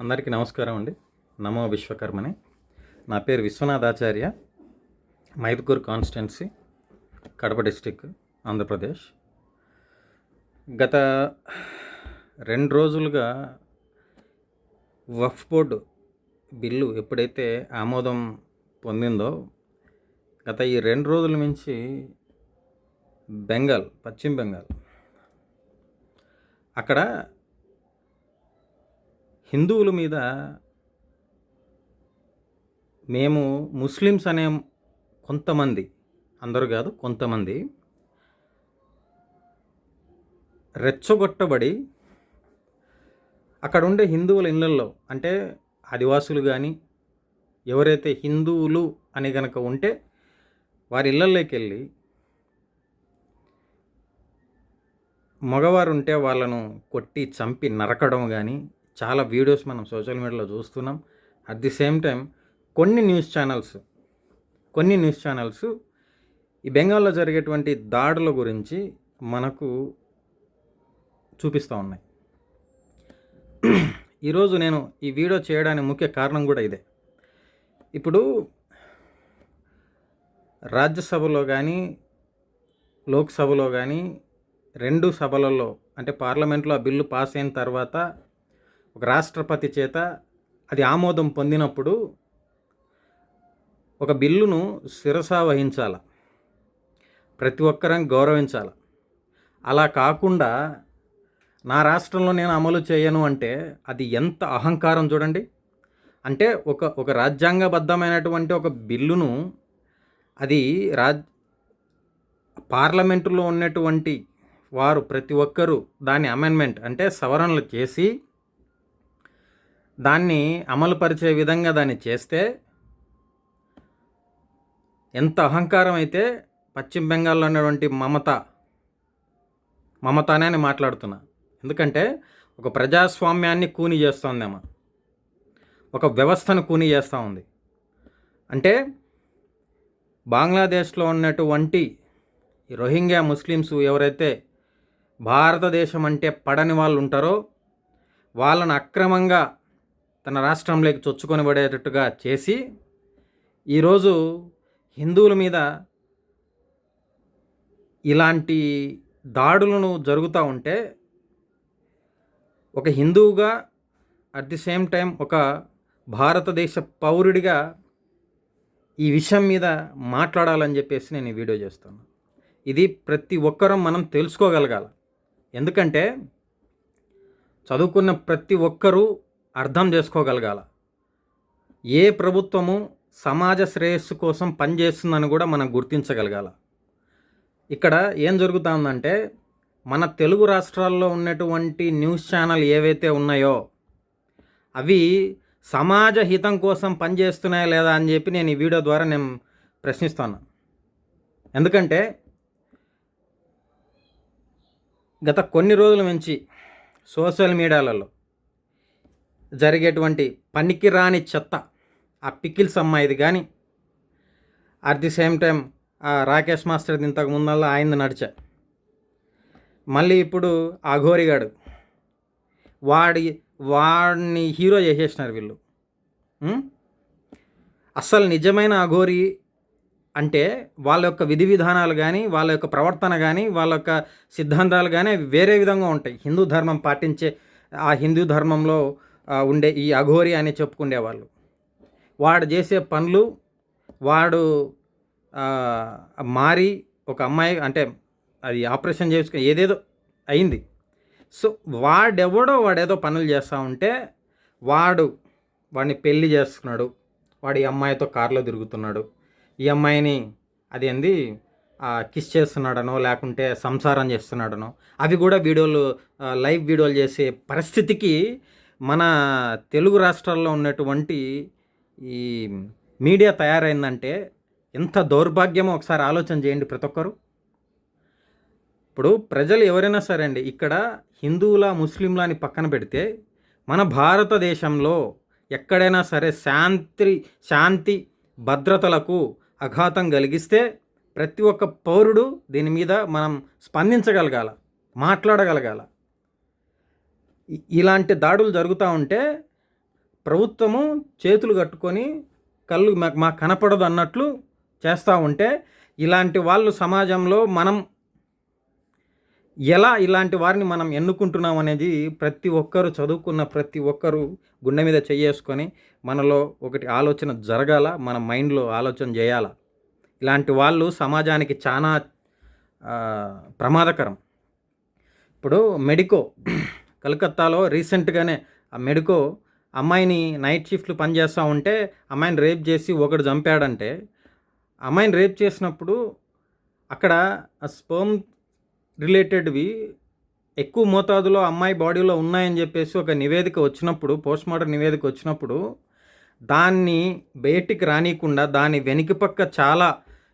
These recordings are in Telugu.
అందరికీ నమస్కారం అండి. నమో విశ్వకర్మని. నా పేరు విశ్వనాథాచార్య మైదుకూరు కాన్స్టిట్యున్సీ కడప డిస్టిక్ ఆంధ్రప్రదేశ్. గత రెండు రోజులుగా వఫ్ బోర్డు బిల్లు ఎప్పుడైతే ఆమోదం పొందిందో గత ఈ రెండు రోజుల నుంచి బెంగాల్ పశ్చిమ బెంగాల్ అక్కడ హిందువుల మీద మేము ముస్లిమ్స్ అనే కొంతమంది అందరూ కాదు కొంతమంది రెచ్చగొట్టబడి అక్కడ ఉండే హిందువుల ఇళ్ళల్లో అంటే ఆదివాసులు కానీ ఎవరైతే హిందువులు అని గనక ఉంటే వారి ఇళ్ళల్లోకి వెళ్ళి మగవారు ఉంటే వాళ్ళను కొట్టి చంపి నరకడం కానీ చాలా వీడియోస్ మనం సోషల్ మీడియాలో చూస్తున్నాం. అట్ ది సేమ్ టైం కొన్ని న్యూస్ ఛానల్స్ కొన్ని న్యూస్ ఛానల్స్ ఈ బెంగాల్లో జరిగేటువంటి దాడుల గురించి మనకు చూపిస్తూ ఉన్నాయి. ఈరోజు నేను ఈ వీడియో చేయడానికి ముఖ్య కారణం కూడా ఇదే. ఇప్పుడు రాజ్యసభలో కానీ లోక్సభలో కానీ రెండు సభలలో అంటే పార్లమెంట్లో ఆ బిల్లు పాస్ అయిన తర్వాత ఒక రాష్ట్రపతి చేత అది ఆమోదం పొందినప్పుడు ఒక బిల్లును శిరస వహించాల. ప్రతి ఒక్కరం గౌరవించాల. అలా కాకుండా నా రాష్ట్రంలో నేను అమలు చేయను అంటే అది ఎంత అహంకారం చూడండి. అంటే ఒక ఒక రాజ్యాంగబద్ధమైనటువంటి ఒక బిల్లును అది రాజ్ పార్లమెంటులో ఉన్నటువంటి వారు ప్రతి ఒక్కరూ దాని అమెండ్మెంట్ అంటే సవరణలు చేసి దాన్ని అమలుపరిచే విధంగా దాన్ని చేస్తే ఎంత అహంకారం అయితే పశ్చిమ బెంగాల్లో ఉన్నటువంటి మమత మమతానే అని మాట్లాడుతున్నా. ఎందుకంటే ఒక ప్రజాస్వామ్యాన్ని కూని చేస్తోందేమో అమ్మ ఒక వ్యవస్థను కూని చేస్తూ ఉంది. అంటే బంగ్లాదేశ్లో ఉన్నటువంటి రోహింగ్యా ముస్లిమ్స్ ఎవరైతే భారతదేశం అంటే పడని వాళ్ళు ఉంటారో వాళ్ళను అక్రమంగా తన రాష్ట్రంలోకి చొచ్చుకొని పడేటట్టుగా చేసి ఈరోజు హిందువుల మీద ఇలాంటి దాడులను జరుగుతూ ఉంటే ఒక హిందువుగా అట్ ది సేమ్ టైం ఒక భారతదేశ పౌరుడిగా ఈ విషయం మీద మాట్లాడాలని చెప్పేసి నేను ఈ వీడియో చేస్తాను. ఇది ప్రతి ఒక్కరం మనం తెలుసుకోగలగాలి. ఎందుకంటే చదువుకున్న ప్రతి ఒక్కరూ అర్థం చేసుకోగలగాల. ఏ ప్రభుత్వము సమాజ శ్రేయస్సు కోసం పనిచేస్తుందని కూడా మనం గుర్తించగలగాల. ఇక్కడ ఏం జరుగుతుందంటే మన తెలుగు రాష్ట్రాల్లో ఉన్నటువంటి న్యూస్ ఛానల్ ఏవైతే ఉన్నాయో అవి సమాజ హితం కోసం పనిచేస్తున్నాయా లేదా అని చెప్పి నేను ఈ వీడియో ద్వారా నేను ప్రశ్నిస్తాను. ఎందుకంటే గత కొన్ని రోజుల నుంచి సోషల్ మీడియాలలో జరిగేటువంటి పనికిరాని చెత్త ఆ పికిల్స్ అమ్మాయిది కానీ అట్ ది సేమ్ టైం ఆ రాకేష్ మాస్టర్ ఇంతకు ముందల్లా ఆయన నడిచా. మళ్ళీ ఇప్పుడు ఆ ఘోరిగాడు వాడి వాడిని హీరో చేసేసినారు వీళ్ళు. అస్సలు నిజమైన అఘోరి అంటే వాళ్ళ యొక్క విధి విధానాలు కానీ వాళ్ళ యొక్క ప్రవర్తన కానీ వాళ్ళ యొక్క సిద్ధాంతాలు కానీ వేరే విధంగా ఉంటాయి. హిందూ ధర్మం పాటించే ఆ హిందూ ధర్మంలో ఉండే ఈ అఘోరి అని చెప్పుకునేవాళ్ళు వాడు చేసే పనులు వాడు మారి ఒక అమ్మాయి అంటే అది ఆపరేషన్ చేసుకుని ఏదేదో అయింది. సో వాడెవడో వాడేదో పనులు చేస్తూ ఉంటే వాడు వాడిని పెళ్ళి చేసుకున్నాడు. వాడు ఈ అమ్మాయితో కారులో తిరుగుతున్నాడు. ఈ అమ్మాయిని అది ఏంది? కిస్ చేస్తున్నాడనో లేకుంటే సంసారం చేస్తున్నాడనో అవి కూడా వీడియోలు లైవ్ వీడియోలు చేసే పరిస్థితికి మన తెలుగు రాష్ట్రాల్లో ఉన్నటువంటి ఈ మీడియా తయారైందంటే ఎంత దౌర్భాగ్యమో ఒకసారి ఆలోచన చేయండి ప్రతి ఒక్కరు. ఇప్పుడు ప్రజలు ఎవరైనా సరే అండి ఇక్కడ హిందువుల ముస్లింల అని పక్కన పెడితే మన భారతదేశంలో ఎక్కడైనా సరే శాంతి శాంతి భద్రతలకు అఘాతం కలిగిస్తే ప్రతి ఒక్క పౌరుడు దీని మీద మనం స్పందించగలగాల మాట్లాడగలగాల. ఇలాంటి దాడులు జరుగుతూ ఉంటే ప్రభుత్వము చేతులు కట్టుకొని కళ్ళు మాకు మాకు కనపడదు అన్నట్లు చేస్తూ ఉంటే ఇలాంటి వాళ్ళు సమాజంలో మనం ఎలా ఇలాంటి వారిని మనం ఎన్నుకుంటున్నాం అనేది ప్రతి ఒక్కరు చదువుకున్న ప్రతి ఒక్కరు గుండె మీద చెయ్యేసుకొని మనలో ఒకటి ఆలోచన జరగాల మన మైండ్లో ఆలోచన చేయాల. ఇలాంటి వాళ్ళు సమాజానికి చాలా ప్రమాదకరం. ఇప్పుడు మెడికో కలకత్తాలో రీసెంట్గానే ఆ మెడికో అమ్మాయిని నైట్ షిఫ్ట్లు పనిచేస్తూ ఉంటే అమ్మాయిని రేప్ చేసి ఒకడు చంపాడంటే అమ్మాయిని రేప్ చేసినప్పుడు అక్కడ ఆ స్పర్మ్ రిలేటెడ్వి ఎక్కువ మోతాదులో అమ్మాయి బాడీలో ఉన్నాయని చెప్పేసి ఒక నివేదిక వచ్చినప్పుడు పోస్ట్ మార్టం నివేదిక వచ్చినప్పుడు దాన్ని బయటికి రానియకుండా దాని వెనుక పక్క చాలా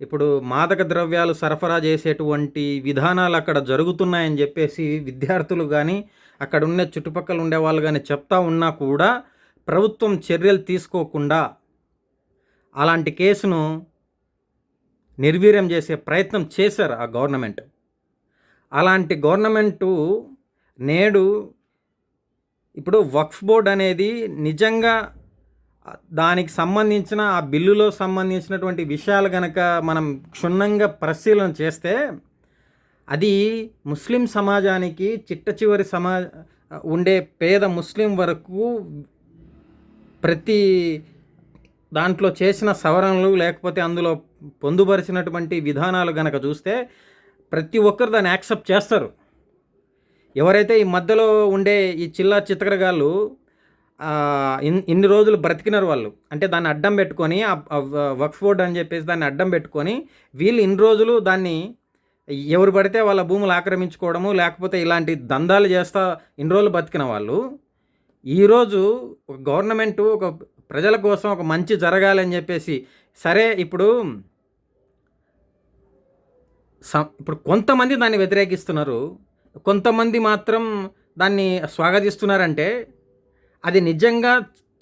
ఇప్పుడు మాదక ద్రవ్యాలు సరఫరా చేసేటువంటి విధానాలు అక్కడ జరుగుతున్నాయని చెప్పేసి విద్యార్థులు కానీ అక్కడ ఉండే చుట్టుపక్కల ఉండే వాళ్ళు కానీ చెప్తా ఉన్నా కూడా ప్రభుత్వం చర్యలు తీసుకోకుండా అలాంటి కేసును నిర్వీర్యం చేసే ప్రయత్నం చేశారు ఆ గవర్నమెంట్. అలాంటి గవర్నమెంటు నేడు ఇప్పుడు వక్ఫ్ బోర్డ్ అనేది నిజంగా దానికి సంబంధించిన ఆ బిల్లులో సంబంధించినటువంటి విషయాలు కనుక మనం క్షుణ్ణంగా పరిశీలన చేస్తే అది ముస్లిం సమాజానికి చిట్ట చివరి సమా ఉండే పేద ముస్లిం వరకు ప్రతి దాంట్లో చేసిన సవరణలు లేకపోతే అందులో పొందుపరిచినటువంటి విధానాలు కనుక చూస్తే ప్రతి ఒక్కరు దాన్ని యాక్సెప్ట్ చేస్తారు. ఎవరైతే ఈ మధ్యలో ఉండే ఈ చిల్లా చిత్రగాళ్ళు ఇన్ని రోజులు బ్రతికినారు వాళ్ళు. అంటే దాన్ని అడ్డం పెట్టుకొని వక్ఫ్ బోర్డు అని చెప్పేసి దాన్ని అడ్డం పెట్టుకొని వీళ్ళు ఇన్ని రోజులు దాన్ని ఎవరు పడితే వాళ్ళ భూములు ఆక్రమించుకోవడము లేకపోతే ఇలాంటి దందాలు చేస్తా ఇన్ని రోజులు బతికిన వాళ్ళు ఈరోజు ఒక గవర్నమెంట్ ఒక ప్రజల కోసం ఒక మంచి జరగాలని చెప్పేసి సరే ఇప్పుడు ఇప్పుడు కొంతమంది దాన్ని వ్యతిరేకిస్తున్నారు. కొంతమంది మాత్రం దాన్ని స్వాగతిస్తున్నారంటే అది నిజంగా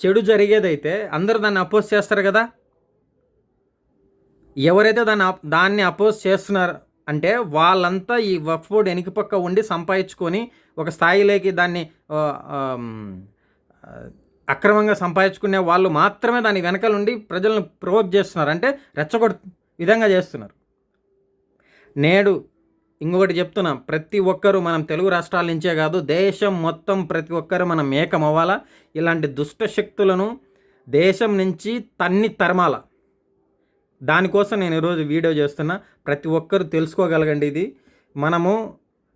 చెడు జరిగేదైతే అందరూ దాన్ని అపోజ్ చేస్తారు కదా? ఎవరైతే దాన్ని దాన్ని అపోజ్ చేస్తున్నారు అంటే వాళ్ళంతా ఈ వక్ఫ్ బోర్డు వెనుక పక్క ఉండి సంపాదించుకొని ఒక స్థాయిలోకి దాన్ని అక్రమంగా సంపాదించుకునే వాళ్ళు మాత్రమే దాని వెనకాల ఉండి ప్రజలను ప్రొవోక్ చేస్తున్నారు. అంటే రెచ్చగొడు విధంగా చేస్తున్నారు. నేడు ఇంకొకటి చెప్తున్నా ప్రతి ఒక్కరూ మనం తెలుగు రాష్ట్రాల నుంచే కాదు దేశం మొత్తం ప్రతి ఒక్కరు మనం ఏకం అవ్వాలా ఇలాంటి దుష్ట శక్తులను దేశం నుంచి తన్ని తరమాల? దానికోసం నేను ఈరోజు వీడియో చేస్తున్నా. ప్రతి ఒక్కరు తెలుసుకోగలగండి ఇది. మనము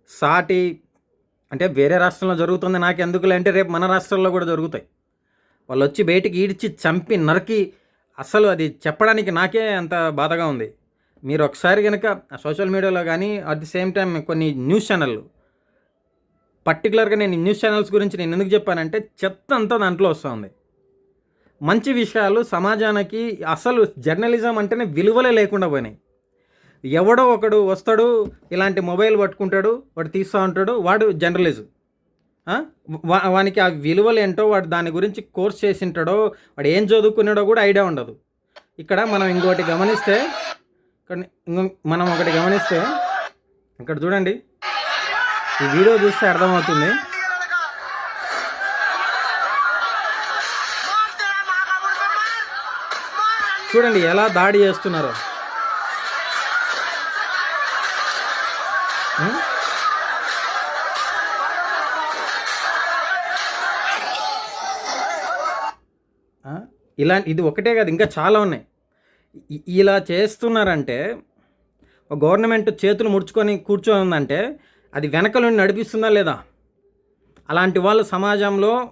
సాటి అంటే వేరే రాష్ట్రంలో జరుగుతుంది నాకు ఎందుకులే అంటే రేపు మన రాష్ట్రంలో కూడా జరుగుతాయి. వాళ్ళు వచ్చి బయటికి ఈడ్చి చంపి నరికి అసలు అది చెప్పడానికి నాకే అంత బాధగా ఉంది. మీరు ఒకసారి కనుక సోషల్ మీడియాలో కానీ అట్ ది సేమ్ టైం కొన్ని న్యూస్ ఛానళ్ళు. పర్టికులర్గా నేను న్యూస్ ఛానల్స్ గురించి నేను ఎందుకు చెప్పానంటే చెత్త అంతా దాంట్లో వస్తుంది. మంచి విషయాలు సమాజానికి అసలు జర్నలిజం అంటేనే విలువలే లేకుండా పోయినాయి. ఎవడో ఒకడు వస్తాడు ఇలాంటి మొబైల్ పట్టుకుంటాడు వాడు తీస్తూ ఉంటాడు వాడు జర్నలిజం. వా- వానికి ఆ విలువలు ఏంటో వాడు దాని గురించి కోర్స్ చేసింటాడో వాడు ఏం చదువుకున్నాడో కూడా ఐడియా ఉండదు. ఇక్కడ మనం ఇంకోటి గమనిస్తే మనం ఒకటి గమనిస్తే ఇక్కడ చూడండి ఈ వీడియో చూస్తే అర్థమవుతుంది. చూడండి ఎలా దాడి చేస్తున్నారో. ఆ? ఇలా ఇది ఒకటే కాదు ఇంకా చాలా ఉన్నాయి. ఇలా చేస్తున్నారంటే గవర్నమెంట్ చేతులు ముడుచుకొని కూర్చొని ఉందంటే అది వెనక నుండి నడిపిస్తుందా లేదా? అలాంటి వాళ్ళు సమాజంలో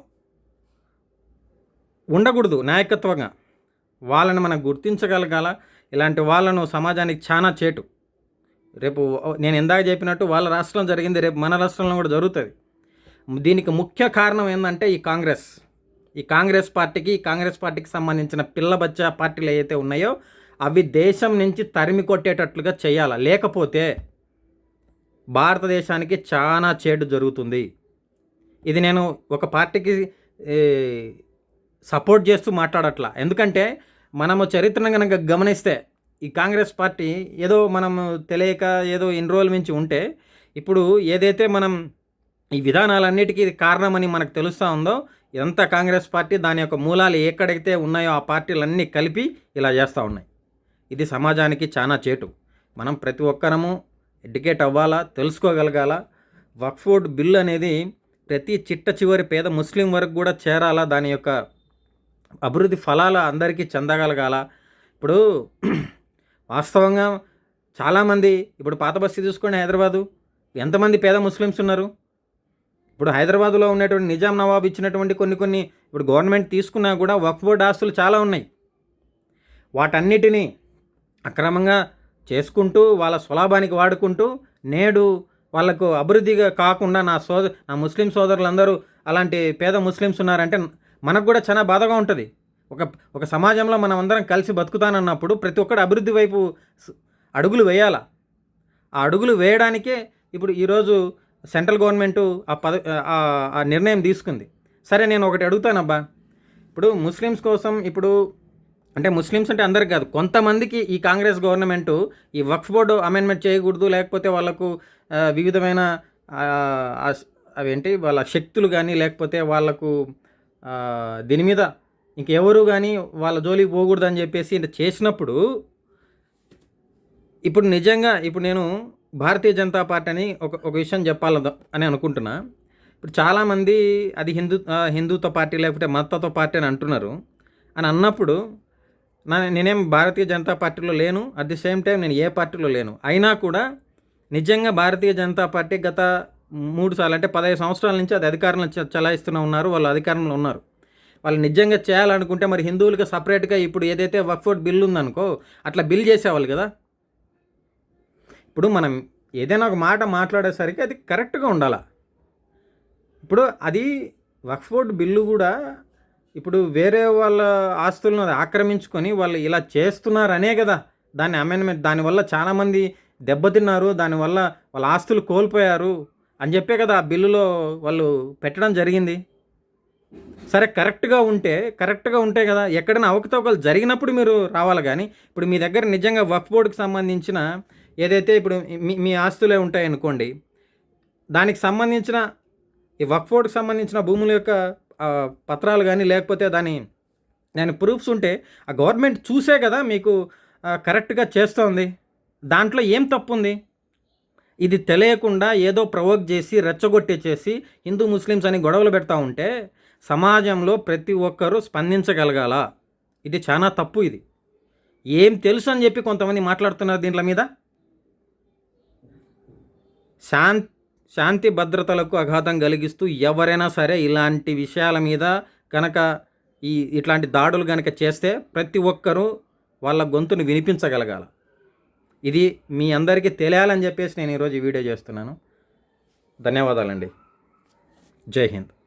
ఉండకూడదు నాయకత్వంగా. వాళ్ళని మనం గుర్తించగలగాల. ఇలాంటి వాళ్ళను సమాజానికి చాలా చేటు. రేపు నేను ఇందాక చెప్పినట్టు వాళ్ళ రాష్ట్రం జరిగింది రేపు మన రాష్ట్రంలో కూడా జరుగుతుంది. దీనికి ముఖ్య కారణం ఏంటంటే ఈ కాంగ్రెస్. ఈ కాంగ్రెస్ పార్టీకి ఈ కాంగ్రెస్ పార్టీకి సంబంధించిన పిల్లబచ్చ పార్టీలు ఏవైతే ఉన్నాయో అవి దేశం నుంచి తరిమి కొట్టేటట్లుగా చేయాలి? లేకపోతే భారతదేశానికి చాలా చేడు జరుగుతుంది. ఇది నేను ఒక పార్టీకి సపోర్ట్ చేస్తూ మాట్లాడట్లా. ఎందుకంటే మనము చరిత్రను కనుక గమనిస్తే ఈ కాంగ్రెస్ పార్టీ ఏదో మనం తెలియక ఏదో ఇన్ని రోజుల నుంచి ఉంటే ఇప్పుడు ఏదైతే మనం ఈ విధానాలన్నిటికీ కారణమని మనకు తెలుస్తూ ఉందో ఇదంతా కాంగ్రెస్ పార్టీ దాని యొక్క మూలాలు ఎక్కడైతే ఉన్నాయో ఆ పార్టీలన్నీ కలిపి ఇలా చేస్తూ ఉన్నాయి. ఇది సమాజానికి చాలా చేటు. మనం ప్రతి ఒక్కరము ఎడ్యుకేట్ అవ్వాలా తెలుసుకోగలగాల? వక్ఫోర్డ్ బిల్ అనేది ప్రతి చిట్ట చివరి పేద ముస్లిం వరకు కూడా చేరాలా? దాని యొక్క అభివృద్ధి ఫలాలు అందరికీ చెందగలగాల? ఇప్పుడు వాస్తవంగా చాలామంది ఇప్పుడు పాత బస్తీ చూసుకోండి హైదరాబాదు ఎంతమంది పేద ముస్లిమ్స్ ఉన్నారు? ఇప్పుడు హైదరాబాద్లో ఉన్నటువంటి నిజాం నవాబ్ ఇచ్చినటువంటి కొన్ని కొన్ని ఇప్పుడు గవర్నమెంట్ తీసుకున్నా కూడా వక్ఫ్ బోర్డ్ ఆస్తులు చాలా ఉన్నాయి. వాటన్నిటినీ అక్రమంగా చేసుకుంటూ వాళ్ళ స్వలాభానికి వాడుకుంటూ నేడు వాళ్ళకు అభివృద్ధిగా కాకుండా నా సోద నా ముస్లిం సోదరులందరూ అలాంటి పేద ముస్లిమ్స్ ఉన్నారంటే మనకు కూడా చాలా బాధగా ఉంటుంది. ఒక ఒక సమాజంలో మనం అందరం కలిసి బతుకుతానన్నప్పుడు ప్రతి ఒక్కరు అభివృద్ధి వైపు అడుగులు వేయాల? ఆ అడుగులు వేయడానికే ఇప్పుడు ఈరోజు సెంట్రల్ గవర్నమెంటు ఆ పద ఆ- నిర్ణయం తీసుకుంది. సరే నేను ఒకటి అడుగుతానబ్బా. ఇప్పుడు ముస్లిమ్స్ కోసం ఇప్పుడు అంటే ముస్లిమ్స్ అంటే అందరికి కాదు కొంతమందికి ఈ కాంగ్రెస్ గవర్నమెంటు ఈ వక్ఫ్ బోర్డు అమెండ్మెంట్ చేయకూడదు లేకపోతే వాళ్ళకు వివిధమైన అవేంటి వాళ్ళ శక్తులు కానీ లేకపోతే వాళ్ళకు దీని మీద ఇంకెవరు కానీ వాళ్ళ జోలికి పోకూడదు అని చెప్పేసి ఇంత చేసినప్పుడు ఇప్పుడు నిజంగా ఇప్పుడు నేను భారతీయ జనతా పార్టీ అని ఒక ఒక విషయం చెప్పాల అని అనుకుంటున్నా. ఇప్పుడు చాలామంది అది హిందూ ఆ, హిందుత్వ పార్టీ లేకపోతే మతత్వ పార్టీ అని అంటున్నారు. అని అన్నప్పుడు నా నేనేం భారతీయ జనతా పార్టీలో లేను అట్ ది సేమ్ టైం నేను ఏ పార్టీలో లేను. అయినా కూడా నిజంగా భారతీయ జనతా పార్టీ గత మూడు సార్లు అంటే పదహైదు సంవత్సరాల నుంచి అది అధికారంలో చ- చలాయిస్తూనే ఉన్నారు వాళ్ళు అధికారంలో ఉన్నారు. వాళ్ళు నిజంగా చేయాలనుకుంటే మరి హిందువులకు సపరేట్గా ఇప్పుడు ఏదైతే వక్ఫోర్డ్ బిల్ ఉందనుకో అట్లా బిల్ చేసేవాళ్ళు కదా. ఇప్పుడు మనం ఏదైనా ఒక మాట మాట్లాడేసరికి అది కరెక్ట్గా ఉండాలా? ఇప్పుడు అది వక్ఫోర్డ్ బిల్లు కూడా ఇప్పుడు వేరే వాళ్ళ ఆస్తులను అది ఆక్రమించుకొని వాళ్ళు ఇలా చేస్తున్నారనే కదా. దాన్ని అమెండ్మెంట్ దానివల్ల చాలామంది దెబ్బతిన్నారు దానివల్ల వాళ్ళ ఆస్తులు కోల్పోయారు అని చెప్పే కదా ఆ బిల్లులో వాళ్ళు పెట్టడం జరిగింది. సరే కరెక్ట్గా ఉంటే కరెక్ట్గా ఉంటే కదా ఎక్కడైనా అవకతవకలు జరిగినప్పుడు మీరు రావాలి కానీ ఇప్పుడు మీ దగ్గర నిజంగా వక్ఫ్ బోర్డుకి సంబంధించిన ఏదైతే ఇప్పుడు మీ మీ ఆస్తులే ఉంటాయనుకోండి దానికి సంబంధించిన ఈ వక్ఫోర్డ్కి సంబంధించిన భూముల యొక్క పత్రాలు కానీ లేకపోతే దాని దాని ప్రూఫ్స్ ఉంటే ఆ గవర్నమెంట్ చూసే కదా మీకు కరెక్ట్గా చేస్తోంది. దాంట్లో ఏం తప్పు ఉంది ఇది తెలియకుండా ఏదో ప్రవోక్ చేసి రెచ్చగొట్టేసేసి హిందూ ముస్లిమ్స్ అని గొడవలు పెడతా ఉంటే సమాజంలో ప్రతి ఒక్కరూ స్పందించగలగాల. ఇది చాలా తప్పు ఇది. ఏం తెలుసు అని చెప్పి కొంతమంది మాట్లాడుతున్నారు దీంట్ల మీద? శాంతి శాంతి భద్రతలకు అఘాతం కలిగిస్తూ ఎవరైనా సరే ఇలాంటి విషయాల మీద కనుక ఈ ఇట్లాంటి దాడులు కనుక చేస్తే ప్రతి ఒక్కరూ వాళ్ళ గొంతును వినిపించగలగాల. ఇది మీ అందరికీ తెలియాలని చెప్పేసి నేను ఈరోజు వీడియో చేస్తున్నాను. ధన్యవాదాలండి. జై హింద్.